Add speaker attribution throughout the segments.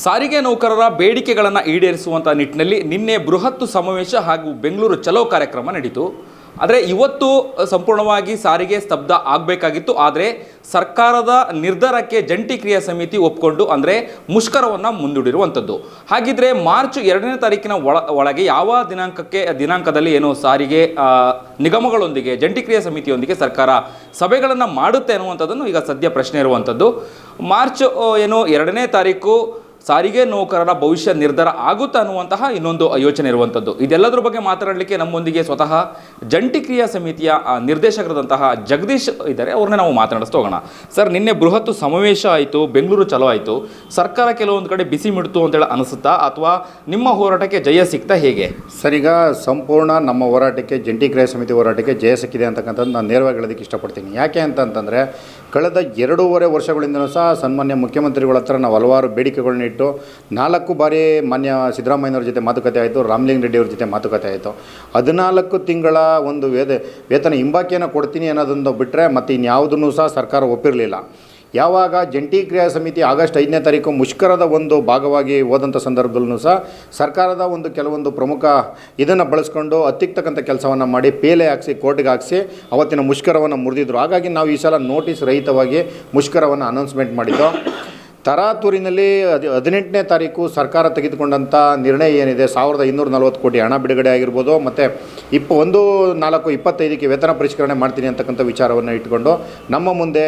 Speaker 1: ಸಾರಿಗೆ ನೌಕರರ ಬೇಡಿಕೆಗಳನ್ನು ಈಡೇರಿಸುವಂಥ ನಿಟ್ಟಿನಲ್ಲಿ ನಿನ್ನೆ ಬೃಹತ್ತು ಸಮಾವೇಶ ಹಾಗೂ ಬೆಂಗಳೂರು ಚಲೋ ಕಾರ್ಯಕ್ರಮ ನಡೀತು. ಆದರೆ ಇವತ್ತು ಸಂಪೂರ್ಣವಾಗಿ ಸಾರಿಗೆ ಸ್ತಬ್ಧ ಆಗಬೇಕಾಗಿತ್ತು. ಆದರೆ ಸರ್ಕಾರದ ನಿರ್ಧಾರಕ್ಕೆ ಜಂಟಿ ಕ್ರಿಯಾ ಸಮಿತಿ ಒಪ್ಕೊಂಡು ಅಂದರೆ ಮುಷ್ಕರವನ್ನು ಮುಂದೂಡಿರುವಂಥದ್ದು ಹಾಗಿದ್ರೆ ಮಾರ್ಚ್ ಎರಡನೇ ತಾರೀಕಿನ ಒಳ, ಒಳಗೆ ಯಾವ ದಿನಾಂಕಕ್ಕೆ, ದಿನಾಂಕದಲ್ಲಿ ಏನು ಸಾರಿಗೆ ನಿಗಮಗಳೊಂದಿಗೆ, ಜಂಟಿ ಕ್ರಿಯಾ ಸಮಿತಿಯೊಂದಿಗೆ ಸರ್ಕಾರ ಸಭೆಗಳನ್ನು ಮಾಡುತ್ತೆ ಅನ್ನುವಂಥದ್ದನ್ನು ಈಗ ಸದ್ಯ ಪ್ರಶ್ನೆ ಇರುವಂಥದ್ದು ಮಾರ್ಚ್ ಏನು ಎರಡನೇ ತಾರೀಕು ಸಾರಿಗೆ ನೌಕರರ ಭವಿಷ್ಯ ನಿರ್ಧಾರ ಆಗುತ್ತಾ ಅನ್ನುವಂತಹ ಇನ್ನೊಂದು ಯೋಚನೆ ಇರುವಂಥದ್ದು. ಇದೆಲ್ಲದರ ಬಗ್ಗೆ ಮಾತನಾಡಲಿಕ್ಕೆ ನಮ್ಮೊಂದಿಗೆ ಸ್ವತಃ ಜಂಟಿ ಕ್ರಿಯಾ ಸಮಿತಿಯ ನಿರ್ದೇಶಕರಾದಂತಹ ಜಗದೀಶ್ ಇದ್ದಾರೆ. ಅವ್ರನ್ನ ನಾವು ಮಾತನಾಡಿಸ್ತಾ ಹೋಗೋಣ. ಸರ್, ನಿನ್ನೆ ಬೃಹತ್ ಸಮಾವೇಶ ಆಯಿತು, ಬೆಂಗಳೂರು ಚಲೋ ಆಯಿತು. ಸರ್ಕಾರ ಕೆಲವೊಂದು ಕಡೆ ಬಿಸಿ ಮಿಡ್ತು ಅಂತೇಳಿ ಅನಿಸುತ್ತಾ ಅಥವಾ ನಿಮ್ಮ ಹೋರಾಟಕ್ಕೆ ಜಯ ಸಿಗ್ತಾ ಹೇಗೆ?
Speaker 2: ಸರ್, ಈಗ ಸಂಪೂರ್ಣ ನಮ್ಮ ಹೋರಾಟಕ್ಕೆ, ಜಂಟಿ ಕ್ರಿಯಾ ಸಮಿತಿ ಹೋರಾಟಕ್ಕೆ ಜಯ ಸಿಕ್ಕಿದೆ ಅಂತಕ್ಕಂಥದ್ದು ನಾನು ನೇರವಾಗಿ ಹೇಳೋದಕ್ಕೆ ಇಷ್ಟಪಡ್ತೀನಿ. ಯಾಕೆ ಅಂತಂತಂದರೆ ಕಳೆದ ಎರಡೂವರೆ ವರ್ಷಗಳಿಂದಲೂ ಸಹ ಸನ್ಮಾನ್ಯ ಮುಖ್ಯಮಂತ್ರಿಗಳ ಹತ್ರ ನಾವು ಹಲವಾರು ಬೇಡಿಕೆಗಳನ್ನ ಇಟ್ಟು ನಾಲ್ಕು ಬಾರಿ ಮಾನ್ಯ ಸಿದ್ದರಾಮಯ್ಯನವ್ರ ಜೊತೆ ಮಾತುಕತೆ ಆಯಿತು, ರಾಮಲಿಂಗ ರೆಡ್ಡಿ ಅವ್ರ ಜೊತೆ ಮಾತುಕತೆ ಆಯಿತು. ಹದಿನಾಲ್ಕು ತಿಂಗಳ ಒಂದು ವೇದ, ವೇತನ ಹಿಂಬಾಕಿಯನ್ನು ಕೊಡ್ತೀನಿ ಅನ್ನೋದೊಂದು ಬಿಟ್ಟರೆ ಮತ್ತು ಇನ್ಯಾವುದನ್ನು ಸಹ ಸರ್ಕಾರ ಒಪ್ಪಿರಲಿಲ್ಲ. ಯಾವಾಗ ಜಂಟಿ ಕ್ರಿಯಾ ಸಮಿತಿ ಆಗಸ್ಟ್ ಐದನೇ ತಾರೀಕು ಮುಷ್ಕರದ ಒಂದು ಭಾಗವಾಗಿ ಹೋದಂಥ ಸಂದರ್ಭದಲ್ಲೂ ಸಹ ಸರ್ಕಾರದ ಒಂದು ಕೆಲವೊಂದು ಪ್ರಮುಖ ಇದನ್ನು ಬಳಸ್ಕೊಂಡು ಹತ್ತಿಕ್ತಕ್ಕಂಥ ಕೆಲಸವನ್ನು ಮಾಡಿ ಪೇಲೆ ಹಾಕಿಸಿ, ಕೋರ್ಟ್ಗೆ ಹಾಕಿಸಿ ಅವತ್ತಿನ ಮುಷ್ಕರವನ್ನು ಮುರಿದಿದ್ರು. ಹಾಗಾಗಿ ನಾವು ಈ ಸಲ ನೋಟಿಸ್ ರಹಿತವಾಗಿ ಮುಷ್ಕರವನ್ನು ಅನೌನ್ಸ್ಮೆಂಟ್ ಮಾಡಿದ್ದು. ತರಾತೂರಿನಲ್ಲಿ ಅದು ಹದಿನೆಂಟನೇ ತಾರೀಕು ಸರ್ಕಾರ ತೆಗೆದುಕೊಂಡಂಥ ನಿರ್ಣಯ ಏನಿದೆ, ಸಾವಿರದ ಇನ್ನೂರ ನಲ್ವತ್ತು ಕೋಟಿ ಹಣ ಬಿಡುಗಡೆ ಆಗಿರ್ಬೋದು, ಮತ್ತು ಇಪ್ಪ, ಒಂದು ನಾಲ್ಕು ಇಪ್ಪತ್ತೈದಕ್ಕೆ ವೇತನ ಪರಿಷ್ಕರಣೆ ಮಾಡ್ತೀನಿ ಅಂತಕ್ಕಂಥ ವಿಚಾರವನ್ನು ಇಟ್ಕೊಂಡು ನಮ್ಮ ಮುಂದೆ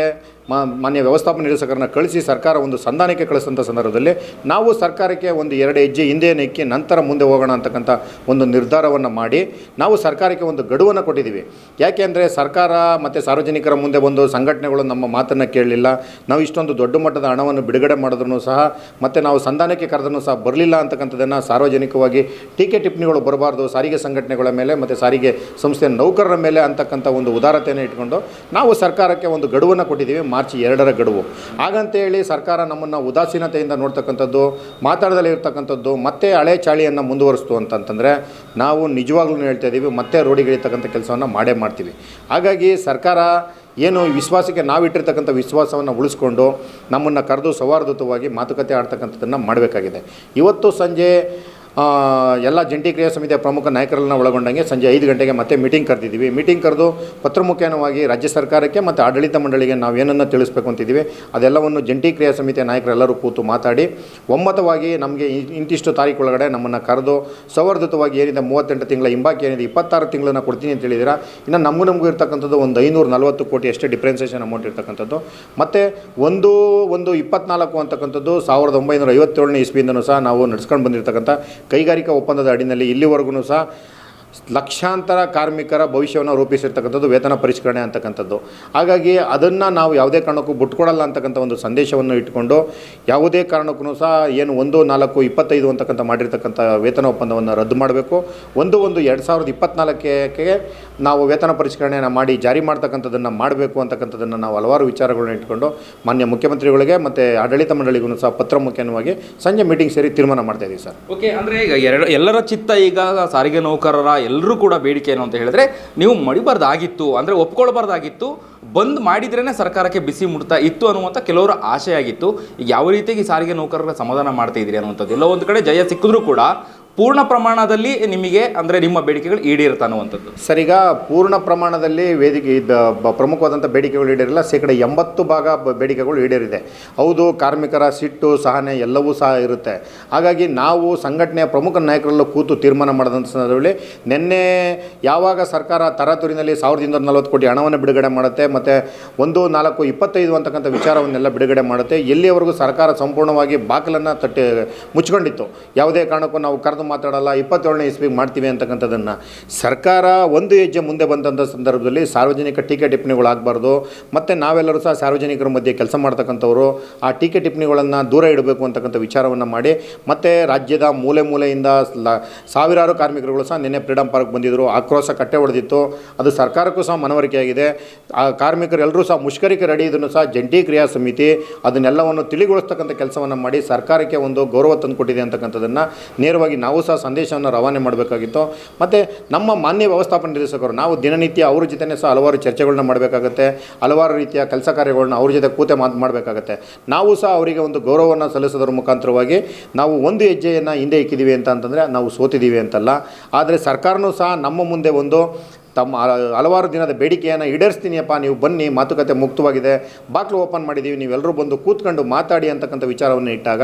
Speaker 2: ಮಾನ್ಯ ವ್ಯವಸ್ಥಾಪನ ನಿರ್ದೇಶಕರನ್ನ ಕಳಿಸಿ ಸರ್ಕಾರ ಒಂದು ಸಂಧಾನಕ್ಕೆ ಕಳಿಸಿದಂಥ ಸಂದರ್ಭದಲ್ಲಿ ನಾವು ಸರ್ಕಾರಕ್ಕೆ ಒಂದು ಎರಡು ಹೆಜ್ಜೆ ಹಿಂದೆ ನೆಕ್ಕಿ ನಂತರ ಮುಂದೆ ಹೋಗೋಣ ಅಂತಕ್ಕಂಥ ಒಂದು ನಿರ್ಧಾರವನ್ನು ಮಾಡಿ ನಾವು ಸರ್ಕಾರಕ್ಕೆ ಒಂದು ಗಡುವನ್ನು ಕೊಟ್ಟಿದ್ದೀವಿ. ಯಾಕೆಂದರೆ ಸರ್ಕಾರ ಮತ್ತು ಸಾರ್ವಜನಿಕರ ಮುಂದೆ ಬಂದು ಸಂಘಟನೆಗಳು ನಮ್ಮ ಮಾತನ್ನು ಕೇಳಲಿಲ್ಲ. ನಾವು ಇಷ್ಟೊಂದು ದೊಡ್ಡ ಮಟ್ಟದ ಹಣವನ್ನು ಬಿಡುಗಡೆ ಮಾಡಿದ್ರು ಸಹ ಮತ್ತು ನಾವು ಸಂಧಾನಕ್ಕೆ ಕರೆದ್ರೂ ಸಹ ಬರಲಿಲ್ಲ ಅಂತಕ್ಕಂಥದ್ದನ್ನು ಸಾರ್ವಜನಿಕವಾಗಿ ಟೀಕೆ ಟಿಪ್ಪಣಿಗಳು ಬರಬಾರ್ದು, ಸಾರಿಗೆ ಸಂಘಟನೆಗಳ ಮೇಲೆ ಮತ್ತು ಸಾರಿಗೆ ಸಂಸ್ಥೆಯ ನೌಕರರ ಮೇಲೆ ಅಂತಕ್ಕಂಥ ಒಂದು ಉದಾರತೆಯನ್ನು ಇಟ್ಕೊಂಡು ನಾವು ಸರ್ಕಾರಕ್ಕೆ ಒಂದು ಗಡುವನ್ನು ಕೊಟ್ಟಿದ್ದೀವಿ. ಮಾರ್ಚ್ ಎರಡರ ಗಡುವು. ಹಾಗಂತೇಳಿ ಸರ್ಕಾರ ನಮ್ಮನ್ನು ಉದಾಸೀನತೆಯಿಂದ ನೋಡ್ತಕ್ಕಂಥದ್ದು ಮಾತಾಡದಲ್ಲಿ ಇರ್ತಕ್ಕಂಥದ್ದು ಮತ್ತೆ ಹಳೆ ಚಾಳಿಯನ್ನು ಮುಂದುವರಿಸ್ತು ಅಂತಂತಂದರೆ ನಾವು ನಿಜವಾಗ್ಲೂ ಹೇಳ್ತಾ ಇದ್ದೀವಿ ಮತ್ತೆ ರೋಡಿಗಿಳಿತಕ್ಕಂಥ ಕೆಲಸವನ್ನು ಮಾಡೇ ಮಾಡ್ತೀವಿ. ಹಾಗಾಗಿ ಸರ್ಕಾರ ಏನು ವಿಶ್ವಾಸಕ್ಕೆ ನಾವಿಟ್ಟಿರ್ತಕ್ಕಂಥ ವಿಶ್ವಾಸವನ್ನು ಉಳಿಸ್ಕೊಂಡು ನಮ್ಮನ್ನು ಕರೆದು ಸೌಹಾರ್ದಯುತವಾಗಿ ಮಾತುಕತೆ ಆಡ್ತಕ್ಕಂಥದ್ದನ್ನು ಮಾಡಬೇಕಾಗಿದೆ. ಇವತ್ತು ಸಂಜೆ ಎಲ್ಲ ಜಂಟಿ ಕ್ರಿಯಾ ಸಮಿತಿಯ ಪ್ರಮುಖ ನಾಯಕರನ್ನ ಒಳಗೊಂಡಂಗೆ ಸಂಜೆ ಐದು ಗಂಟೆಗೆ ಮತ್ತೆ ಮೀಟಿಂಗ್ ಕರೆದಿದ್ದೀವಿ. ಮೀಟಿಂಗ್ ಕರೆದು ಪತ್ರಮುಖೇನವಾಗಿ ರಾಜ್ಯ ಸರ್ಕಾರಕ್ಕೆ ಮತ್ತು ಆಡಳಿತ ಮಂಡಳಿಗೆ ನಾವು ಏನನ್ನು ತಿಳಿಸ್ಬೇಕು ಅಂತಿದ್ದೀವಿ. ಅದೆಲ್ಲವನ್ನು ಜಂಟಿ ಕ್ರಿಯಾ ಸಮಿತಿಯ ನಾಯಕರೆಲ್ಲರೂ ಕೂತು ಮಾತಾಡಿ, ಒಮ್ಮತವಾಗಿ ನಮಗೆ ಇಂತಿಷ್ಟು ತಾರೀಕು ಒಳಗಡೆ ನಮ್ಮನ್ನು ಕರೆದು ಸೌಹಾರ್ದತವಾಗಿ ಏನಿದೆ ಮೂವತ್ತೆಂಟು ತಿಂಗಳ ಹಿಂಬಾಕಿ ಏನಿದೆ ಇಪ್ಪತ್ತಾರು ತಿಂಗಳನ್ನ ಕೊಡ್ತೀನಿ ಅಂತ ಹೇಳಿದಿರಾ ಇನ್ನು ನಮಗೂ ನಮಗೂ ಇರ್ತಕ್ಕಂಥದ್ದು ಒಂದು ಐನೂರ ನಲವತ್ತು ಕೋಟಿ ಅಷ್ಟೇ ಡಿಫ್ರೆನ್ಸೇಷನ್ ಅಮೌಂಟ್ ಇರ್ತಕ್ಕಂಥದ್ದು. ಮತ್ತು ಒಂದು ಒಂದು ಇಪ್ಪತ್ನಾಲ್ಕು ಅಂತಕ್ಕಂಥದ್ದು ಸಾವಿರದ ಒಂಬೈನೂರ ಐವತ್ತೇಳನೇ ಇಸ್ವಿಯಿಂದನೂ ಸಹ ನಾವು ನಡ್ಸ್ಕೊಂಡು ಬಂದಿರತಕ್ಕಂಥ ಕೈಗಾರಿಕಾ ಒಪ್ಪಂದದ ಅಡಿನಲ್ಲಿ ಇಲ್ಲಿವರೆಗೂ ಸಹ ಲಕ್ಷಾಂತರ ಕಾರ್ಮಿಕರ ಭವಿಷ್ಯವನ್ನು ರೂಪಿಸಿರ್ತಕ್ಕಂಥದ್ದು ವೇತನ ಪರಿಷ್ಕರಣೆ ಅಂತಕ್ಕಂಥದ್ದು. ಹಾಗಾಗಿ ಅದನ್ನು ನಾವು ಯಾವುದೇ ಕಾರಣಕ್ಕೂ ಬಿಟ್ಕೊಡಲ್ಲ ಅಂತಕ್ಕಂಥ ಒಂದು ಸಂದೇಶವನ್ನು ಇಟ್ಕೊಂಡು ಯಾವುದೇ ಕಾರಣಕ್ಕೂ ಸಹ ಏನು ಒಂದು, ನಾಲ್ಕು, ಇಪ್ಪತ್ತೈದು ಅಂತಕ್ಕಂಥ ಮಾಡಿರ್ತಕ್ಕಂಥ ವೇತನ ಒಪ್ಪಂದವನ್ನು ರದ್ದು ಮಾಡಬೇಕು. ಒಂದು ಒಂದು, ಎರಡು ಸಾವಿರದ ಇಪ್ಪತ್ನಾಲ್ಕಕ್ಕೆ ನಾವು ವೇತನ ಪರಿಷ್ಕರಣೆಯನ್ನು ಮಾಡಿ ಜಾರಿ ಮಾಡ್ತಕ್ಕಂಥದ್ದನ್ನು ಮಾಡಬೇಕು ಅಂತಕ್ಕಂಥದ್ದನ್ನು ನಾವು ಹಲವಾರು ವಿಚಾರಗಳನ್ನ ಇಟ್ಕೊಂಡು ಮಾನ್ಯ ಮುಖ್ಯಮಂತ್ರಿಗಳಿಗೆ ಮತ್ತು ಆಡಳಿತ ಮಂಡಳಿಗೂ ಸಹ ಪತ್ರ ಮುಖ್ಯವಾಗಿ ಸಂಜೆ ಮೀಟಿಂಗ್ ಸೇರಿ ತೀರ್ಮಾನ ಮಾಡ್ತಾ ಇದ್ದೀವಿ ಸರ್.
Speaker 1: ಓಕೆ ಅಂದರೆ ಈಗ ಎರಡು, ಎಲ್ಲರ ಚಿತ್ತ ಈಗ ಸಾರಿಗೆ ನೌಕರರ ಎಲ್ಲರೂ ಕೂಡ ಬೇಡಿಕೆ ಏನು ಅಂತ ಹೇಳಿದ್ರೆ ನೀವು ಮಡಿಬಾರ್ದಾಗಿತ್ತು, ಅಂದರೆ ಒಪ್ಕೊಳ್ಬಾರ್ದಾಗಿತ್ತು, ಬಂದ್ ಮಾಡಿದ್ರೇ ಸರ್ಕಾರಕ್ಕೆ ಬಿಸಿ ಮುಡ್ತಾ ಇತ್ತು ಅನ್ನುವಂಥ ಕೆಲವರ ಈಗ ಯಾವ ರೀತಿಯಾಗಿ ಸಾರಿಗೆ ನೌಕರರ ಸಮಾಧಾನ ಮಾಡ್ತಾ ಇದ್ದೀರಿ ಅನ್ನುವಂಥದ್ದು? ಎಲ್ಲ ಒಂದು ಕಡೆ ಜಯ ಸಿಕ್ಕಿದ್ರೂ ಕೂಡ ಪೂರ್ಣ ಪ್ರಮಾಣದಲ್ಲಿ ನಿಮಗೆ, ಅಂದರೆ ನಿಮ್ಮ ಬೇಡಿಕೆಗಳು ಈಡೇರುತ್ತೆ ಅನ್ನುವಂಥದ್ದು.
Speaker 2: ಸರ್ ಈಗ ಪೂರ್ಣ ಪ್ರಮಾಣದಲ್ಲಿ ವೇದಿಕೆ ಇದ್ದ ಪ್ರಮುಖವಾದಂಥ ಬೇಡಿಕೆಗಳು ಈಡೇರಿಲ್ಲ, ಶೇಕಡ ಎಂಬತ್ತು ಭಾಗ ಬೇಡಿಕೆಗಳು ಈಡೇರಿದೆ. ಹೌದು, ಕಾರ್ಮಿಕರ ಸಿಟ್ಟು, ಸಹನೆ ಎಲ್ಲವೂ ಸಹ ಇರುತ್ತೆ. ಹಾಗಾಗಿ ನಾವು ಸಂಘಟನೆಯ ಪ್ರಮುಖ ನಾಯಕರಲ್ಲೂ ಕೂತು ತೀರ್ಮಾನ ಮಾಡಿದಂಥ ಸಂದರ್ಭದಲ್ಲಿ ನಿನ್ನೆ ಯಾವಾಗ ಸರ್ಕಾರ ತರಾತುರಿನಲ್ಲಿ ಸಾವಿರದ ಇನ್ನೂರ ನಲವತ್ತು ಕೋಟಿ ಹಣವನ್ನು ಬಿಡುಗಡೆ ಮಾಡುತ್ತೆ, ಮತ್ತು ಒಂದು, ನಾಲ್ಕು, ಇಪ್ಪತ್ತೈದು ಅಂತಕ್ಕಂಥ ವಿಚಾರವನ್ನೆಲ್ಲ ಬಿಡುಗಡೆ ಮಾಡುತ್ತೆ ಎಲ್ಲಿಯವರೆಗೂ ಸರ್ಕಾರ ಸಂಪೂರ್ಣವಾಗಿ ಬಾಕಲನ್ನು ತಟ್ಟಿ ಮುಚ್ಕೊಂಡಿತ್ತು. ಯಾವುದೇ ಕಾರಣಕ್ಕೂ ನಾವು ಕರೆದು ಮಾತಾಡಲ್ಲ, ಇಪ್ಪತ್ತೇಳನೇ ಇಸ್ವಿಗೆ ಮಾಡ್ತೀವಿ ಅಂತಕ್ಕಂಥದ್ದನ್ನು. ಸರ್ಕಾರ ಒಂದು ಹೆಜ್ಜೆ ಮುಂದೆ ಬಂದಂಥ ಸಂದರ್ಭದಲ್ಲಿ ಸಾರ್ವಜನಿಕ ಟೀಕೆ ಟಿಪ್ಪಣಿಗಳು ಆಗಬಾರ್ದು, ಮತ್ತು ನಾವೆಲ್ಲರೂ ಸಹ ಸಾರ್ವಜನಿಕರ ಮಧ್ಯೆ ಕೆಲಸ ಮಾಡ್ತಕ್ಕಂಥವರು, ಆ ಟೀಕೆ ಟಿಪ್ಪಣಿಗಳನ್ನು ದೂರ ಇಡಬೇಕು ಅಂತಕ್ಕಂಥ ವಿಚಾರವನ್ನು ಮಾಡಿ, ಮತ್ತು ರಾಜ್ಯದ ಮೂಲೆ ಮೂಲೆಯಿಂದ ಸಾವಿರಾರು ಕಾರ್ಮಿಕರುಗಳು ಸಹ ನಿನ್ನೆ ಫ್ರೀಡಮ್ ಪಾರ್ಕ್ ಬಂದಿದ್ದರು ಆಕ್ರೋಶ ಕಟ್ಟೆ ಹೊಡೆದಿತ್ತು. ಅದು ಸರ್ಕಾರಕ್ಕೂ ಸಹ ಮನವರಿಕೆಯಾಗಿದೆ ಆ ಕಾರ್ಮಿಕರೆಲ್ಲರೂ ಸಹ ಮುಷ್ಕರಿಕೆ ರೆಡಿ, ಇದನ್ನು ಸಹ ಜಂಟಿ ಕ್ರಿಯಾ ಸಮಿತಿ ಅದನ್ನೆಲ್ಲವನ್ನು ತಿಳಿಗೊಳಿಸ್ತಕ್ಕಂಥ ಕೆಲಸವನ್ನು ಮಾಡಿ ಸರ್ಕಾರಕ್ಕೆ ಒಂದು ಗೌರವ ತಂದುಕೊಟ್ಟಿದೆ ಅಂತಕ್ಕಂಥದ್ದನ್ನು ನೇರವಾಗಿ ನಾವು ಸಹ ಸಂದೇಶವನ್ನು ರವಾನೆ ಮಾಡಬೇಕಾಗಿತ್ತು. ಮತ್ತು ನಮ್ಮ ಮಾನ್ಯ ವ್ಯವಸ್ಥಾಪನ ನಿರ್ದೇಶಕರು, ನಾವು ದಿನನಿತ್ಯ ಅವ್ರ ಜೊತೆನೇ ಸಹ ಹಲವಾರು ಚರ್ಚೆಗಳನ್ನ ಮಾಡಬೇಕಾಗತ್ತೆ, ಹಲವಾರು ರೀತಿಯ ಕೆಲಸ ಕಾರ್ಯಗಳನ್ನ ಅವ್ರ ಜೊತೆ ಕೂತೆ ಮಾತು ಮಾಡಬೇಕಾಗತ್ತೆ. ನಾವು ಸಹ ಅವರಿಗೆ ಒಂದು ಗೌರವವನ್ನು ಸಲ್ಲಿಸೋದ್ರ ಮುಖಾಂತರವಾಗಿ ನಾವು ಒಂದು ಹೆಜ್ಜೆಯನ್ನು ಹಿಂದೆ ಇಕ್ಕಿದ್ದೀವಿ ಅಂತ ಅಂತಂದರೆ ನಾವು ಸೋತಿದ್ದೀವಿ ಅಂತಲ್ಲ. ಆದರೆ ಸರ್ಕಾರನೂ ಸಹ ನಮ್ಮ ಮುಂದೆ ಒಂದು ತಮ್ಮ ಹಲವಾರು ದಿನದ ಬೇಡಿಕೆಯನ್ನು ಈಡೇರಿಸ್ತೀನಿಯಪ್ಪ, ನೀವು ಬನ್ನಿ, ಮಾತುಕತೆ ಮುಕ್ತವಾಗಿದೆ. ಬಾಕ್ಲು ಓಪನ್ ಮಾಡಿದ್ದೀವಿ ನೀವೆಲ್ಲರೂ ಬಂದು ಕೂತ್ಕೊಂಡು ಮಾತಾಡಿ ಅಂತಕ್ಕಂಥ ವಿಚಾರವನ್ನು ಇಟ್ಟಾಗ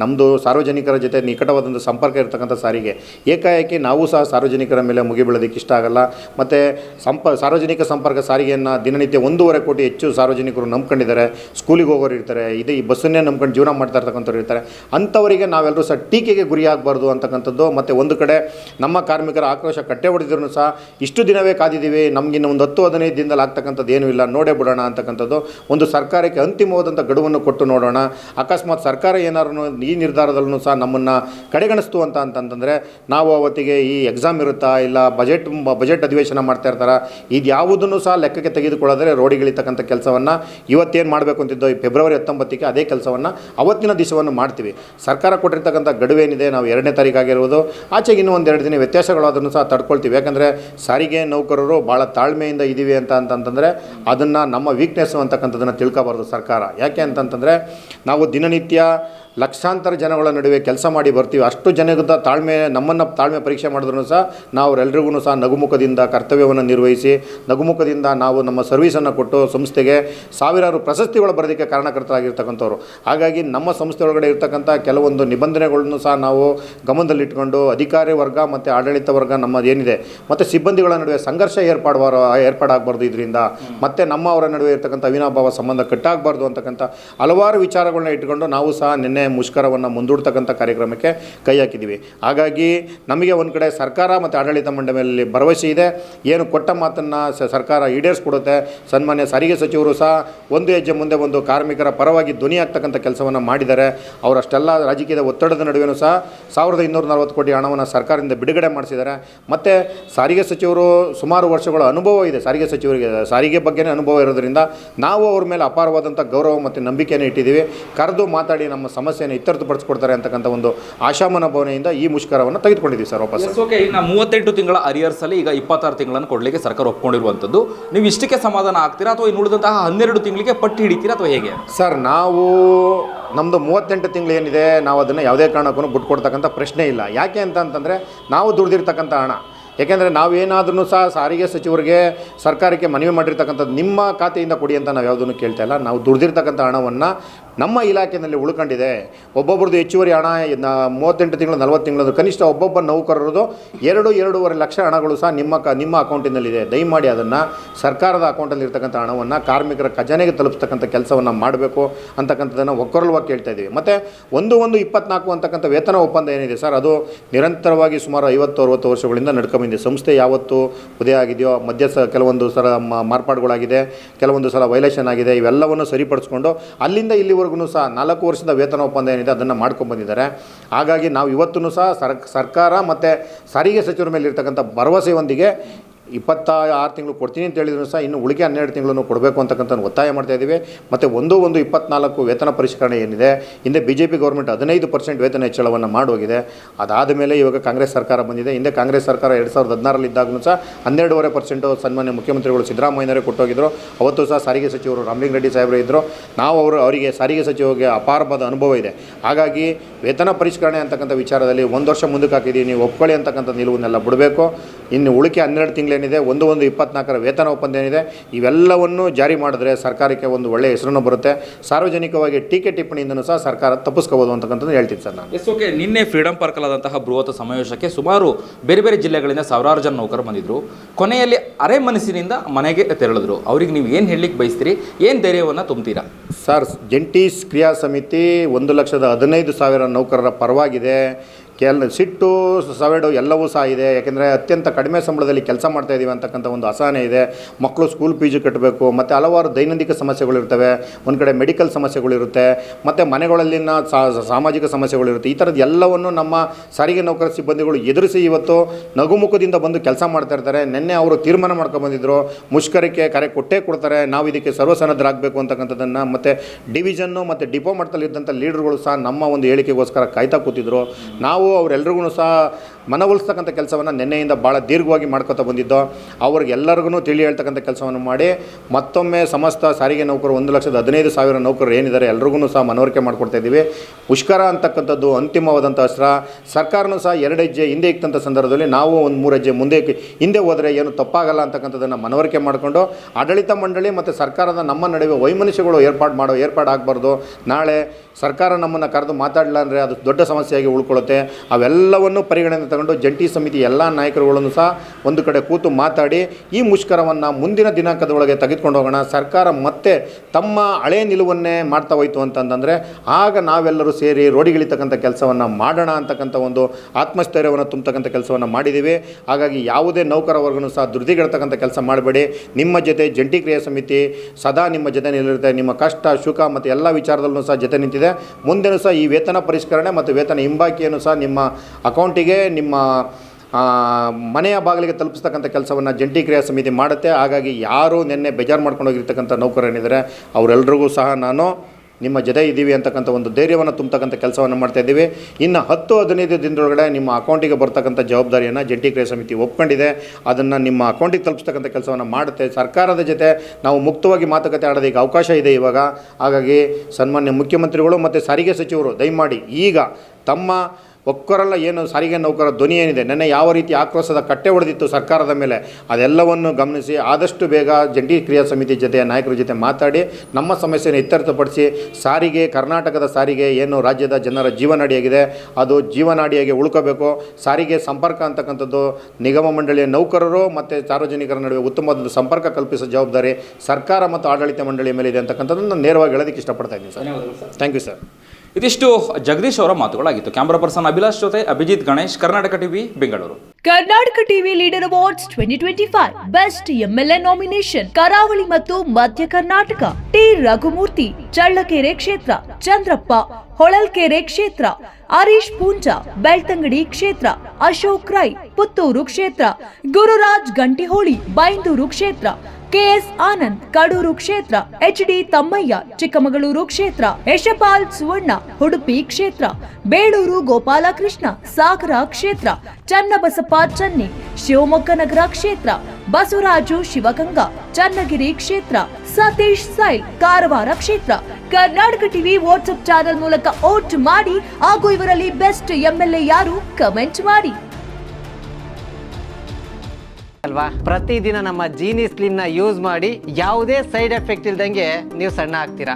Speaker 2: ನಮ್ಮದು ಸಾರ್ವಜನಿಕರ ಜೊತೆ ನಿಕಟವಾದಂಥ ಸಂಪರ್ಕ ಇರತಕ್ಕಂಥ ಸಾರಿಗೆ ಏಕಾಏಕಿ ನಾವು ಸಹ ಸಾರ್ವಜನಿಕರ ಮೇಲೆ ಮುಗಿಬೀಳೋದಕ್ಕೆ ಇಷ್ಟ ಆಗಲ್ಲ. ಮತ್ತು ಸಂಪ, ಸಾರ್ವಜನಿಕ ಸಂಪರ್ಕ ಸಾರಿಗೆಯನ್ನು ದಿನನಿತ್ಯ ಒಂದೂವರೆ ಕೋಟಿ ಹೆಚ್ಚು ಸಾರ್ವಜನಿಕರು ನಂಬ್ಕೊಂಡಿದ್ದಾರೆ. ಸ್ಕೂಲಿಗೆ ಹೋಗೋರು ಇರ್ತಾರೆ, ಇದು ಈ ಬಸ್ಸನ್ನೇ ನಂಬ್ಕೊಂಡು ಜೀವನ ಮಾಡ್ತಾ ಇರ್ತಕ್ಕಂಥವ್ರು ಇರ್ತಾರೆ. ಅಂಥವರಿಗೆ ನಾವೆಲ್ಲರೂ ಸಹ ಟೀಕೆಗೆ ಗುರಿಯಾಗಬಾರ್ದು ಅಂತಕ್ಕಂಥದ್ದು, ಮತ್ತು ಒಂದು ಕಡೆ ನಮ್ಮ ಕಾರ್ಮಿಕರ ಆಕ್ರೋಶ ಕಟ್ಟೆ ಹೊಡೆದಿದ್ರು ಸಹ ಇಷ್ಟು ದಿನವೇ ಕಾದಿದ್ದೀವಿ ನಮಗಿನ್ನು ಒಂದು ಹತ್ತು, ಹದಿನೈದು ದಿನದಲ್ಲಿ ಆಗ್ತಕ್ಕಂಥದ್ದು ಏನೂ ಇಲ್ಲ. ನೋಡೇ ಬಿಡೋಣ ಅಂತಕ್ಕಂಥದ್ದು ಒಂದು ಸರ್ಕಾರಕ್ಕೆ ಅಂತಿಮವಾದಂಥ ಗಡುವನ್ನು ಕೊಟ್ಟು ನೋಡೋಣ. ಅಕಸ್ಮಾತ್ ಸರ್ಕಾರ ಏನಾರು ಈ ನಿರ್ಧಾರದಲ್ಲೂ ಸಹ ನಮ್ಮನ್ನು ಕಡೆಗಣಿಸ್ತು ಅಂತ ಅಂತಂತಂದರೆ, ನಾವು ಅವತ್ತಿಗೆ ಈ ಎಕ್ಸಾಮ್ ಇರುತ್ತಾ ಇಲ್ಲ ಬಜೆಟ್ ಬಜೆಟ್ ಅಧಿವೇಶನ ಮಾಡ್ತಾ ಇರ್ತಾರ? ಇದು ಯಾವುದನ್ನು ಸಹ ಲೆಕ್ಕಕ್ಕೆ ತೆಗೆದುಕೊಳ್ಳೋದ್ರೆ ರೋಡಿಗಿಳಿತಕ್ಕಂಥ ಕೆಲಸವನ್ನು ಇವತ್ತೇನು ಮಾಡಬೇಕು ಅಂತಿದ್ದೋ, ಈ ಫೆಬ್ರವರಿ ಹತ್ತೊಂಬತ್ತಕ್ಕೆ ಅದೇ ಕೆಲಸವನ್ನು ಅವತ್ತಿನ ದಿವಸವನ್ನು ಮಾಡ್ತೀವಿ. ಸರ್ಕಾರ ಕೊಟ್ಟಿರ್ತಕ್ಕಂಥ ಗಡುವೇನಿದೆ, ನಾವು ಎರಡನೇ ತಾರೀಕು ಆಗಿರ್ಬೋದು ಆಚೆಗೆ ಇನ್ನೂ ಒಂದೆರಡು ದಿನ ವ್ಯತ್ಯಾಸಗಳು ಅದನ್ನು ಸಹ ತಡ್ಕೊಳ್ತೀವಿ. ಯಾಕಂದರೆ ಸಾರಿಗೆ ನೌಕರರು ಭಾಳ ತಾಳ್ಮೆಯಿಂದ ಇದ್ದೀವಿ ಅಂತ ಅಂತಂತಂದರೆ ಅದನ್ನು ನಮ್ಮ ವೀಕ್ನೆಸ್ಸು ಅಂತಕ್ಕಂಥದ್ದನ್ನು ತಿಳ್ಕೊಬಾರ್ದು ಸರ್ಕಾರ. ಯಾಕೆ ಅಂತಂತಂದರೆ ನಾವು ದಿನನಿತ್ಯ ಲಕ್ಷಾಂತರ ಜನಗಳ ನಡುವೆ ಕೆಲಸ ಮಾಡಿ ಬರ್ತೀವಿ. ಅಷ್ಟು ಜನದ ತಾಳ್ಮೆ, ನಮ್ಮನ್ನು ತಾಳ್ಮೆ ಪರೀಕ್ಷೆ ಮಾಡಿದ್ರು ಸಹ ನಾವು ಎಲ್ರಿಗೂ ಸಹ ನಗುಮುಖದಿಂದ ಕರ್ತವ್ಯವನ್ನು ನಿರ್ವಹಿಸಿ, ನಗುಮುಖದಿಂದ ನಾವು ನಮ್ಮ ಸರ್ವಿಸನ್ನು ಕೊಟ್ಟು ಸಂಸ್ಥೆಗೆ ಸಾವಿರಾರು ಪ್ರಶಸ್ತಿಗಳು ಬರೋದಕ್ಕೆ ಕಾರಣಕರ್ತರಾಗಿರ್ತಕ್ಕಂಥವ್ರು. ಹಾಗಾಗಿ ನಮ್ಮ ಸಂಸ್ಥೆ ಒಳಗಡೆ ಇರ್ತಕ್ಕಂಥ ಕೆಲವೊಂದು ನಿಬಂಧನೆಗಳನ್ನು ಸಹ ನಾವು ಗಮನದಲ್ಲಿಟ್ಕೊಂಡು ಅಧಿಕಾರಿ ವರ್ಗ ಮತ್ತು ಆಡಳಿತ ವರ್ಗ ನಮ್ಮದೇನಿದೆ ಮತ್ತು ಸಿಬ್ಬಂದಿಗಳ ನಡುವೆ ಸಂಘರ್ಷ ಏರ್ಪಾಡುವ ಏರ್ಪಾಡಾಗಬಾರ್ದು ಇದರಿಂದ, ಮತ್ತು ನಮ್ಮವರ ನಡುವೆ ಇರ್ತಕ್ಕಂಥ ಅವಿನಾಭಾವ ಸಂಬಂಧ ಕಟ್ಟಾಗಬಾರ್ದು ಅಂತಕ್ಕಂಥ ಹಲವಾರು ವಿಚಾರಗಳನ್ನ ಇಟ್ಕೊಂಡು ನಾವು ಸಹ ನಿನ್ನೆ ಮುಷ್ಕರವನ್ನು ಮುಂದೂಡ್ತಕ್ಕಂಥ ಕಾರ್ಯಕ್ರಮಕ್ಕೆ ಕೈ ಹಾಕಿದ್ದೀವಿ. ಹಾಗಾಗಿ ನಮಗೆ ಒಂದು ಕಡೆ ಸರ್ಕಾರ ಮತ್ತು ಆಡಳಿತ ಮಂಡಳಿಯಲ್ಲಿ ಭರವಸೆ ಇದೆ. ಏನು ಕೊಟ್ಟ ಮಾತನ್ನು ಸರ್ಕಾರ ಈಡೇರಿಸ್ಕೊಡುತ್ತೆ. ಸನ್ಮಾನ್ಯ ಸಾರಿಗೆ ಸಚಿವರು ಸಹ ಒಂದು ಹೆಜ್ಜೆ ಮುಂದೆ ಒಂದು ಕಾರ್ಮಿಕರ ಪರವಾಗಿ ಧ್ವನಿ ಆಗ್ತಕ್ಕಂಥ ಕೆಲಸವನ್ನು ಮಾಡಿದ್ದಾರೆ. ಅವರಷ್ಟೆಲ್ಲ ರಾಜಕೀಯದ ಒತ್ತಡದ ನಡುವೆಯೂ ಸಹ ಸಾವಿರದ ಇನ್ನೂರ ನಲವತ್ತು ಕೋಟಿ ಹಣವನ್ನು ಸರ್ಕಾರದಿಂದ ಬಿಡುಗಡೆ ಮಾಡಿಸಿದ್ದಾರೆ. ಮತ್ತು ಸಾರಿಗೆ ಸಚಿವರು ಸುಮಾರು ವರ್ಷಗಳ ಅನುಭವ ಇದೆ. ಸಾರಿಗೆ ಸಚಿವರಿಗೆ, ಸಾರಿಗೆ ಬಗ್ಗೆನೇ ಅನುಭವ ಇರೋದ್ರಿಂದ ನಾವು ಅವ್ರ ಮೇಲೆ ಅಪಾರವಾದಂಥ ಗೌರವ ಮತ್ತು ನಂಬಿಕೆಯನ್ನು ಇಟ್ಟಿದ್ದೀವಿ. ಕರೆದು ಮಾತಾಡಿ ನಮ್ಮ ಸಮಸ್ಯೆಯನ್ನು ಇತ್ಯರ್ಥಪಡಿಸ್ಕೊಡ್ತಾರೆ ಅಂತಕ್ಕಂಥ ಒಂದು ಆಶಾಮನ ಭಾವನೆಯಿಂದ ಈ ಮುಷ್ಕರವನ್ನು ತೆಗೆದುಕೊಂಡಿದ್ದೀವಿ ಸರ್ ವಾಪಸ್.
Speaker 1: ಓಕೆ ಇನ್ನು ಮೂವತ್ತೆಂಟು ತಿಂಗಳ ಅರಿಯರ್ಸಲ್ಲಿ ಈಗ ಇಪ್ಪತ್ತಾರು ತಿಂಗಳನ್ನು ಕೊಡಲಿಕ್ಕೆ ಸರ್ಕಾರ ಒಪ್ಕೊಂಡಿರುವಂಥದ್ದು. ನೀವು ಇಷ್ಟಕ್ಕೆ ಸಮಾಧಾನ ಆಗ್ತೀರಾ ಅಥವಾ ಇನ್ನು ಉಳಿದಂತಹ ಹನ್ನೆರಡು ತಿಂಗಳಿಗೆ ಪಟ್ಟಿ ಹಿಡಿತೀರಾ ಅಥವಾ ಹೇಗೆ?
Speaker 2: ಸರ್ ನಾವು ನಮ್ಮದು ಮೂವತ್ತೆಂಟು ತಿಂಗಳು ಏನಿದೆ ನಾವು ಅದನ್ನು ಯಾವುದೇ ಕಾರಣಕ್ಕೂ ಬಿಟ್ಕೊಡ್ತಕ್ಕಂಥ ಪ್ರಶ್ನೆ ಇಲ್ಲ. ಯಾಕೆ ಅಂತ ಅಂತಂದರೆ ನಾವು ದುಡ್ದಿರ್ತಕ್ಕಂಥ ಹಣ. ಯಾಕೆಂದರೆ ನಾವೇನಾದ್ರೂ ಸಹ ಸಾರಿಗೆ ಸಚಿವರಿಗೆ ಸರ್ಕಾರಕ್ಕೆ ಮನವಿ ಮಾಡಿರ್ತಕ್ಕಂಥದ್ದು ನಿಮ್ಮ ಖಾತೆಯಿಂದ ಕೊಡಿ ಅಂತ ನಾವು ಯಾವುದನ್ನು ಕೇಳ್ತಾ ಇಲ್ಲ. ನಾವು ದುಡ್ದಿರ್ತಕ್ಕಂಥ ಹಣವನ್ನು ನಮ್ಮ ಇಲಾಖೆಯಲ್ಲಿ ಉಳ್ಕೊಂಡಿದೆ. ಒಬ್ಬೊಬ್ರದ್ದು ಹೆಚ್ಚುವರಿ ಹಣ ಮೂವತ್ತೆಂಟು ತಿಂಗಳು, ನಲವತ್ತು ತಿಂಗಳು ಕನಿಷ್ಠ ಒಬ್ಬೊಬ್ಬ ನೌಕರರದು ಎರಡು, ಎರಡೂವರೆ ಲಕ್ಷ ಹಣಗಳು ಸಹ ನಿಮ್ಮ ಕ, ನಿಮ್ಮ ಅಕೌಂಟಿನಲ್ಲಿದೆ. ದಯಮಾಡಿ ಅದನ್ನು ಸರ್ಕಾರದ ಅಕೌಂಟಲ್ಲಿ ಇರ್ತಕ್ಕಂಥ ಹಣವನ್ನು ಕಾರ್ಮಿಕರ ಖಜಾನೆಗೆ ತಲುಪಿಸ್ತಕ್ಕಂಥ ಕೆಲಸವನ್ನು ಮಾಡಬೇಕು ಅಂತಕ್ಕಂಥದ್ದನ್ನು ಒಕ್ಕೊರಲ್ವಾಗಿ ಕೇಳ್ತಾ ಇದ್ದೀವಿ. ಮತ್ತು ಒಂದು ಒಂದು ಇಪ್ಪತ್ನಾಲ್ಕು ಅಂತಕ್ಕಂಥ ವೇತನ ಒಪ್ಪಂದ ಏನಿದೆ ಸರ್? ಅದು ನಿರಂತರವಾಗಿ ಸುಮಾರು ಐವತ್ತು, ಅರುವತ್ತು ವರ್ಷಗಳಿಂದ ನಡ್ಕೊಂಬಂದಿದೆ ಸಂಸ್ಥೆ ಯಾವತ್ತು ಉದಯ ಆಗಿದೆಯೋ ಮಧ್ಯ ಸ ಕೆಲವೊಂದು ಸಲ ಮಾರ್ಪಾಡುಗಳಾಗಿದೆ, ಕೆಲವೊಂದು ಸಲ ವೈಲೇಷನ್ ಆಗಿದೆ, ಇವೆಲ್ಲವನ್ನು ಸರಿಪಡಿಸ್ಕೊಂಡು ಅಲ್ಲಿಂದ ಇಲ್ಲಿವರೆಗೂ ಸಹ ನಾಲ್ಕು ವರ್ಷದ ವೇತನ ಒಪ್ಪಂದ ಏನಿದೆ ಅದನ್ನು ಮಾಡ್ಕೊಂಡ್ಬಂದಿದ್ದಾರೆ ಹಾಗಾಗಿ ನಾವು ಇವತ್ತೂ ಸಹ ಸರ್, ಸರ್ಕಾರ ಮತ್ತು ಸಾರಿಗೆ ಸಚಿವರ ಮೇಲೆ ಇರ್ತಕ್ಕಂಥ ಭರವಸೆಯೊಂದಿಗೆ ಇಪ್ಪತ್ತ ಆರು ತಿಂಗಳು ಕೊಡ್ತೀನಿ ಅಂತ ಹೇಳಿದ್ರು ಸಹ ಇನ್ನು ಉಳಿಕೆ ಹನ್ನೆರಡು ತಿಂಗಳನ್ನು ಕೊಡಬೇಕು ಅಂತಕ್ಕಂಥ ಒತ್ತಾಯ ಮಾಡ್ತಾ ಇದ್ದೀವಿ. ಮತ್ತು ಒಂದು ಒಂದು ಇಪ್ಪತ್ನಾಲ್ಕು ವೇತನ ಪರಿಷ್ಕರಣೆ ಏನಿದೆ, ಹಿಂದೆ ಬಿ ಜೆ ಪಿ ಗೌರ್ಮೆಂಟ್ ಹದಿನೈದು ಪರ್ಸೆಂಟ್ ವೇತನ ಹೆಚ್ಚಳವನ್ನು ಮಾಡೋಗಿದೆ ಅದಾದ ಮೇಲೆ ಇವಾಗ ಕಾಂಗ್ರೆಸ್ ಸರ್ಕಾರ ಬಂದಿದೆ. ಹಿಂದೆ ಕಾಂಗ್ರೆಸ್ ಸರ್ಕಾರ ಎರಡು ಸಾವಿರದ ಹದಿನಾರಲ್ಲಿದ್ದಾಗಲೂ ಸಹ ಹನ್ನೆರಡೂವರೆ ಪರ್ಸೆಂಟು ಸನ್ಮಾನ್ಯ ಮುಖ್ಯಮಂತ್ರಿಗಳು ಸಿದ್ದರಾಮಯ್ಯನವರೇ ಕೊಟ್ಟೋಗಿದ್ರು. ಅವತ್ತು ಸಹ ಸಾರಿಗೆ ಸಚಿವರು ರಾಮಲಿಂಗ ರೆಡ್ಡಿ ಸಾಹೇಬರು ಇದ್ದರು ನಾವು ಅವರು ಅವರಿಗೆ ಸಾರಿಗೆ ಸಚಿವರಿಗೆ ಅಪಾರವಾದ ಅನುಭವ ಇದೆ. ಹಾಗಾಗಿ ವೇತನ ಪರಿಷ್ಕರಣೆ ಅಂತಕ್ಕಂಥ ವಿಚಾರದಲ್ಲಿ ಒಂದು ವರ್ಷ ಮುಂದಕ್ಕೆ ಹಾಕಿದ್ದೀವಿ. ನೀವು ಒಪ್ಕೊಳ್ಳಿ ಅಂತಕ್ಕಂಥ ನಿಲುವನ್ನೆಲ್ಲ ಬಿಡಬೇಕು. ಇನ್ನು ಉಳಿಕೆ ಹನ್ನೆರಡು ತಿಂಗಳೇನಿದೆ ಒಂದು ಒಂದು ಇಪ್ಪತ್ನಾಲ್ಕರ ವೇತನ ಒಪ್ಪಂದ ಏನಿದೆ ಇವೆಲ್ಲವನ್ನು ಜಾರಿ ಮಾಡಿದ್ರೆ ಸರ್ಕಾರಕ್ಕೆ ಒಂದು ಒಳ್ಳೆಯ ಹೆಸರನ್ನು ಬರುತ್ತೆ. ಸಾರ್ವಜನಿಕವಾಗಿ ಟೀಕೆ ಟಿಪ್ಪಣಿಯಿಂದನೂ ಸಹ ಸರ್ಕಾರ ತಪ್ಪಿಸ್ಕೋಬೋದು ಅಂತಕ್ಕಂಥದ್ದು ಹೇಳ್ತೀನಿ ಸರ್ ನಾನು.
Speaker 1: ಎಸ್ ಓಕೆ ನಿನ್ನೆ ಫ್ರೀಡಂ ಪಾರ್ಕಲ್ಲಾದಂತಹ ಬೃಹತ್ ಸಮಾವೇಶಕ್ಕೆ ಸುಮಾರು ಬೇರೆ ಬೇರೆ ಜಿಲ್ಲೆಗಳಿಂದ ಸಾವಿರಾರು ಜನ ನೌಕರು ಬಂದಿದ್ರು. ಕೊನೆಯಲ್ಲಿ ಅರೆ ಮನಸ್ಸಿನಿಂದ ಮನೆಗೆ ತೆರಳಿದ್ರು. ಅವ್ರಿಗೆ ನೀವು ಏನು ಹೇಳಲಿಕ್ಕೆ ಬಯಸ್ತೀರಿ? ಏನು ಧೈರ್ಯವನ್ನು ತುಂಬ್ತೀರಾ?
Speaker 2: ಸರ್ ಜಂಟಿ ಕ್ರಿಯಾ ಸಮಿತಿ ಒಂದು ಲಕ್ಷದ ಹದಿನೈದು ಸಾವಿರ ನೌಕರರ ಪರವಾಗಿದೆ. ಕೆಲ್ ಸಿಟ್ಟು, ಸವೆಡು ಎಲ್ಲವೂ ಸಹ ಇದೆ. ಯಾಕೆಂದರೆ ಅತ್ಯಂತ ಕಡಿಮೆ ಸಂಬಳದಲ್ಲಿ ಕೆಲಸ ಮಾಡ್ತಾ ಇದ್ದೀವಿ ಅಂತಕ್ಕಂಥ ಒಂದು ಅಸಹನೆ ಇದೆ. ಮಕ್ಕಳು ಸ್ಕೂಲ್ ಫೀಜು ಕಟ್ಟಬೇಕು ಮತ್ತು ಹಲವಾರು ದೈನಂದಿಕ ಸಮಸ್ಯೆಗಳಿರ್ತವೆ ಒಂದು ಕಡೆ ಮೆಡಿಕಲ್ ಸಮಸ್ಯೆಗಳಿರುತ್ತೆ ಮತ್ತು ಮನೆಗಳಲ್ಲಿನ ಸಾಮಾಜಿಕ ಸಮಸ್ಯೆಗಳಿರುತ್ತೆ ಈ ಥರದ್ದು ಎಲ್ಲವನ್ನು ನಮ್ಮ ಸಾರಿಗೆ ನೌಕರ ಸಿಬ್ಬಂದಿಗಳು ಎದುರಿಸಿ ಇವತ್ತು ನಗುಮುಖದಿಂದ ಬಂದು ಕೆಲಸ ಮಾಡ್ತಾ ಇರ್ತಾರೆ. ನಿನ್ನೆ ಅವರು ತೀರ್ಮಾನ ಮಾಡ್ಕೊಂಡು ಬಂದಿದ್ರು. ಮುಷ್ಕರಕ್ಕೆ ಕರೆ ಕೊಟ್ಟೇ ಕೊಡ್ತಾರೆ. ನಾವು ಇದಕ್ಕೆ ಸರ್ವಸನ್ನದ್ಧರಾಗಬೇಕು ಅಂತಕ್ಕಂಥದ್ದನ್ನು, ಮತ್ತು ಡಿವಿಷನ್ನು ಮತ್ತು ಡಿಪೋ ಮಟ್ಟದಲ್ಲಿ ಇದ್ದಂಥ ಲೀಡರ್ಗಳು ಸಹ ನಮ್ಮ ಒಂದು ಹೇಳಿಕೆಗೋಸ್ಕರ ಕಾಯ್ತಾ ಕೂತಿದ್ರು. ನಾವು ಅವರೆಲ್ಲರಿಗೂ ಸಹ ಮನವೊಲಿಸ್ತಕ್ಕಂಥ ಕೆಲಸವನ್ನು ನಿನ್ನೆಯಿಂದ ಭಾಳ ದೀರ್ಘವಾಗಿ ಮಾಡ್ಕೊತಾ ಬಂದಿದ್ದೋ. ಅವ್ರಿಗೆಲ್ಲರಿಗೂ ತಿಳಿ ಹೇಳ್ತಕ್ಕಂಥ ಕೆಲಸವನ್ನು ಮಾಡಿ, ಮತ್ತೊಮ್ಮೆ ಸಮಸ್ತ ಸಾರಿಗೆ ನೌಕರು ಒಂದು ಲಕ್ಷದ ಹದಿನೈದು ಸಾವಿರ ನೌಕರರು ಏನಿದ್ದಾರೆ ಎಲ್ರಿಗೂ ಸಹ ಮನವರಿಕೆ ಮಾಡಿಕೊಡ್ತಾ ಇದ್ದೀವಿ. ಮುಷ್ಕರ ಅಂತಕ್ಕಂಥದ್ದು ಅಂತಿಮವಾದಂಥ ಅಸ್ತ್ರ. ಸರ್ಕಾರನೂ ಸಹ ಎರಡು ಹೆಜ್ಜೆ ಹಿಂದೆ ಇಕ್ಕಂಥ ಸಂದರ್ಭದಲ್ಲಿ ನಾವು ಒಂದು ಮೂರು ಹೆಜ್ಜೆ ಮುಂದೆ ಹಿಂದೆ ಹೋದರೆ ಏನು ತಪ್ಪಾಗಲ್ಲ ಅಂತಕ್ಕಂಥದ್ದನ್ನು ಮನವರಿಕೆ ಮಾಡಿಕೊಂಡು, ಆಡಳಿತ ಮಂಡಳಿ ಮತ್ತು ಸರ್ಕಾರದ ನಮ್ಮ ನಡುವೆ ವೈಮನಸ್ಯಗಳು ಏರ್ಪಾಡು ಮಾಡೋ ಏರ್ಪಾಡಾಗಬಾರ್ದು ನಾಳೆ ಸರ್ಕಾರ ನಮ್ಮನ್ನು ಕರೆದು ಮಾತಾಡಲ್ಲ ಅದು ದೊಡ್ಡ ಸಮಸ್ಯೆಯಾಗಿ ಉಳ್ಕೊಳ್ಳುತ್ತೆ ಅವೆಲ್ಲವನ್ನು ಪರಿಗಣನೆ ತಗೊಂಡು ಜಂಟಿ ಸಮಿತಿ ಎಲ್ಲ ನಾಯಕರುಗಳನ್ನು ಸಹ ಒಂದು ಕಡೆ ಕೂತು ಮಾತಾಡಿ ಈ ಮುಷ್ಕರವನ್ನು ಮುಂದಿನ ದಿನಾಂಕದೊಳಗೆ ತೆಗೆದುಕೊಂಡು ಹೋಗೋಣ. ಸರ್ಕಾರ ಮತ್ತೆ ತಮ್ಮ ಹಳೆ ನಿಲುವನ್ನೇ ಮಾಡ್ತಾ ಹೋಯಿತು ಅಂತಂದರೆ ಆಗ ನಾವೆಲ್ಲರೂ ಸೇರಿ ರೋಡಿಗಿಳಿತಕ್ಕಂಥ ಕೆಲಸವನ್ನು ಮಾಡೋಣ ಅಂತಕ್ಕಂಥ ಒಂದು ಆತ್ಮಸ್ಥೈರ್ಯವನ್ನು ತುಂಬತಕ್ಕಂಥ ಕೆಲಸವನ್ನು ಮಾಡಿದ್ದೀವಿ. ಹಾಗಾಗಿ ಯಾವುದೇ ನೌಕರ ವರ್ಗನೂ ಸಹ ಧೃತಿಗೆಡ್ತಕ್ಕಂಥ ಕೆಲಸ ಮಾಡಬೇಡಿ. ನಿಮ್ಮ ಜೊತೆ ಜಂಟಿ ಕ್ರಿಯಾ ಸಮಿತಿ ಸದಾ ನಿಮ್ಮ ಜೊತೆ ನಿಲ್ಲಿರುತ್ತೆ. ನಿಮ್ಮ ಕಷ್ಟ, ಸುಖ ಮತ್ತು ಎಲ್ಲ ವಿಚಾರದಲ್ಲೂ ಸಹ ಜೊತೆ ನಿಂತಿದೆ. ಮುಂದೆನೂ ಸಹ ಈ ವೇತನ ಪರಿಷ್ಕರಣೆ ಮತ್ತು ವೇತನ ಹಿಂಬಾಕಿಯನ್ನು ಸಹ ನಿಮ್ಮ ಅಕೌಂಟಿಗೆ, ನಿಮ್ಮ ಮನೆಯ ಬಾಗಿಲಿಗೆ ತಲುಪಿಸ್ತಕ್ಕಂಥ ಕೆಲಸವನ್ನು ಜಂಟಿ ಕ್ರಿಯಾ ಸಮಿತಿ ಮಾಡುತ್ತೆ. ಹಾಗಾಗಿ ಯಾರು ನಿನ್ನೆ ಬೇಜಾರು ಮಾಡ್ಕೊಂಡು ಹೋಗಿರ್ತಕ್ಕಂಥ ನೌಕರರೇನಿದ್ದಾರೆ ಅವರೆಲ್ಲರಿಗೂ ಸಹ ನಾನು ನಿಮ್ಮ ಜೊತೆ ಇದ್ದೀವಿ ಅಂತಕ್ಕಂಥ ಒಂದು ಧೈರ್ಯವನ್ನು ತುಂಬತಕ್ಕಂಥ ಕೆಲಸವನ್ನು ಮಾಡ್ತಾ ಇದ್ದೀವಿ. ಇನ್ನು ಹತ್ತು ಹದಿನೈದು ದಿನದೊಳಗಡೆ ನಿಮ್ಮ ಅಕೌಂಟಿಗೆ ಬರ್ತಕ್ಕಂಥ ಜವಾಬ್ದಾರಿಯನ್ನು ಜಂಟಿ ಕ್ರಿಯಾ ಸಮಿತಿ ಒಪ್ಕೊಂಡಿದೆ. ಅದನ್ನು ನಿಮ್ಮ ಅಕೌಂಟಿಗೆ ತಲುಪಿಸ್ತಕ್ಕಂಥ ಕೆಲಸವನ್ನು ಮಾಡುತ್ತೆ. ಸರ್ಕಾರದ ಜೊತೆ ನಾವು ಮುಕ್ತವಾಗಿ ಮಾತುಕತೆ ಆಡೋದಕ್ಕೆ ಅವಕಾಶ ಇದೆ ಇವಾಗ. ಹಾಗಾಗಿ ಸನ್ಮಾನ್ಯ ಮುಖ್ಯಮಂತ್ರಿಗಳು ಮತ್ತು ಸಾರಿಗೆ ಸಚಿವರು ದಯಮಾಡಿ ಈಗ ತಮ್ಮ ಒಕ್ಕರಲ್ಲ ಏನು ಸಾರಿಗೆ ನೌಕರ ಧ್ವನಿ ಏನಿದೆ ನೆನ್ನೆ ಯಾವ ರೀತಿ ಆಕ್ರೋಶದ ಕಟ್ಟೆ ಹೊಡೆದಿತ್ತು ಸರ್ಕಾರದ ಮೇಲೆ ಅದೆಲ್ಲವನ್ನು ಗಮನಿಸಿ ಆದಷ್ಟು ಬೇಗ ಜಂಟಿ ಕ್ರಿಯಾ ಸಮಿತಿ ಜೊತೆ ನಾಯಕರ ಜೊತೆ ಮಾತಾಡಿ ನಮ್ಮ ಸಮಸ್ಯೆಯನ್ನು ಇತ್ಯರ್ಥಪಡಿಸಿ ಸಾರಿಗೆ ಕರ್ನಾಟಕದ ಸಾರಿಗೆ ಏನು ರಾಜ್ಯದ ಜನರ ಜೀವನಾಡಿಯಾಗಿದೆ ಅದು ಜೀವನಾಡಿಯಾಗಿ ಉಳ್ಕೋಬೇಕು. ಸಾರಿಗೆ ಸಂಪರ್ಕ ಅಂತಕ್ಕಂಥದ್ದು ನಿಗಮ ಮಂಡಳಿಯ ನೌಕರರು ಮತ್ತು ಸಾರ್ವಜನಿಕರ ನಡುವೆ ಉತ್ತಮವಾದ ಸಂಪರ್ಕ ಕಲ್ಪಿಸೋ ಜವಾಬ್ದಾರಿ ಸರ್ಕಾರ ಮತ್ತು ಆಡಳಿತ ಮಂಡಳಿಯ ಮೇಲೆ ಇದೆ ಅಂತಕ್ಕಂಥದ್ದನ್ನು ನಾನು ನೇರವಾಗಿ ಹೇಳೋದಕ್ಕೆ ಇಷ್ಟಪಡ್ತಾ ಇದ್ದೀನಿ ಸರ್. ಥ್ಯಾಂಕ್ ಯು ಸರ್
Speaker 1: ಇದಿಷ್ಟು ಜಗದೀಶ್ ಅವರ ಮಾತುಗಳಾಗಿತ್ತು. ಕ್ಯಾಮರಾ ಪರ್ಸನ್ ಅಭಿಲಾಷ್ ಜೊತೆ Abhijith Ganesh, Karnataka TV, Bengaluru.
Speaker 3: Karnataka TV leader awards twenty twenty five best MLA nomination ಕರಾವಳಿ ಮತ್ತು ಮಧ್ಯ ಕರ್ನಾಟಕ, ಟಿ ರಘುಮೂರ್ತಿ, ಚಳ್ಳಕೆರೆ ಕ್ಷೇತ್ರ, ಚಂದ್ರಪ್ಪ, ಹೊಳಲ್ಕೆರೆ ಕ್ಷೇತ್ರ, ಹರೀಶ್ ಪೂಂಜಾ ಬೆಳ್ತಂಗಡಿ ಕ್ಷೇತ್ರ, ಅಶೋಕ್ ರೈ, ಪುತ್ತೂರು ಕ್ಷೇತ್ರ, ಗುರುರಾಜ್ ಗಂಟಿಹೋಳಿ, ಬೈಂದೂರು ಕ್ಷೇತ್ರ ಕೆಎಸ್ ಆನಂದ್, ಕಡೂರು ಕ್ಷೇತ್ರ ಎಚ್ ಡಿ ತಮ್ಮಯ್ಯ, ಚಿಕ್ಕಮಗಳೂರು ಕ್ಷೇತ್ರ, ಯಶಪಾಲ್ ಸುವರ್ಣ, ಉಡುಪಿ ಕ್ಷೇತ್ರ, ಬೇಳೂರು ಗೋಪಾಲಕೃಷ್ಣ, ಸಾಗರ ಕ್ಷೇತ್ರ, ಚನ್ನಬಸಪ್ಪ ಚನ್ನಿ, ಶಿವಮೊಗ್ಗ ನಗರ ಕ್ಷೇತ್ರ, ಬಸವರಾಜು ಶಿವಗಂಗಾ, ಚನ್ನಗಿರಿ ಕ್ಷೇತ್ರ, ಸತೀಶ್ ಸೈಲ್, ಕಾರವಾರ ಕ್ಷೇತ್ರ. ಕರ್ನಾಟಕ ಟಿವಿ ವಾಟ್ಸ್ಆಪ್ ಚಾನೆಲ್ ಮೂಲಕ ವೋಟ್ ಮಾಡಿ ಹಾಗೂ ಇವರಲ್ಲಿ ಬೆಸ್ಟ್ ಎಂಎಲ್ಎ ಯಾರು? ಕಮೆಂಟ್ ಮಾಡಿ.
Speaker 4: ಅಲ್ವಾ? ಪ್ರತಿದಿನ ನಮ್ಮ ಜೀನಿ ಸ್ಲಿಮ್ನ ಯೂಸ್ ಮಾಡಿ ಯಾವುದೇ ಸೈಡ್ ಎಫೆಕ್ಟ್ ಇಲ್ದಂಗೆ ನೀವು ಸಣ್ಣ ಆಗ್ತೀರಾ?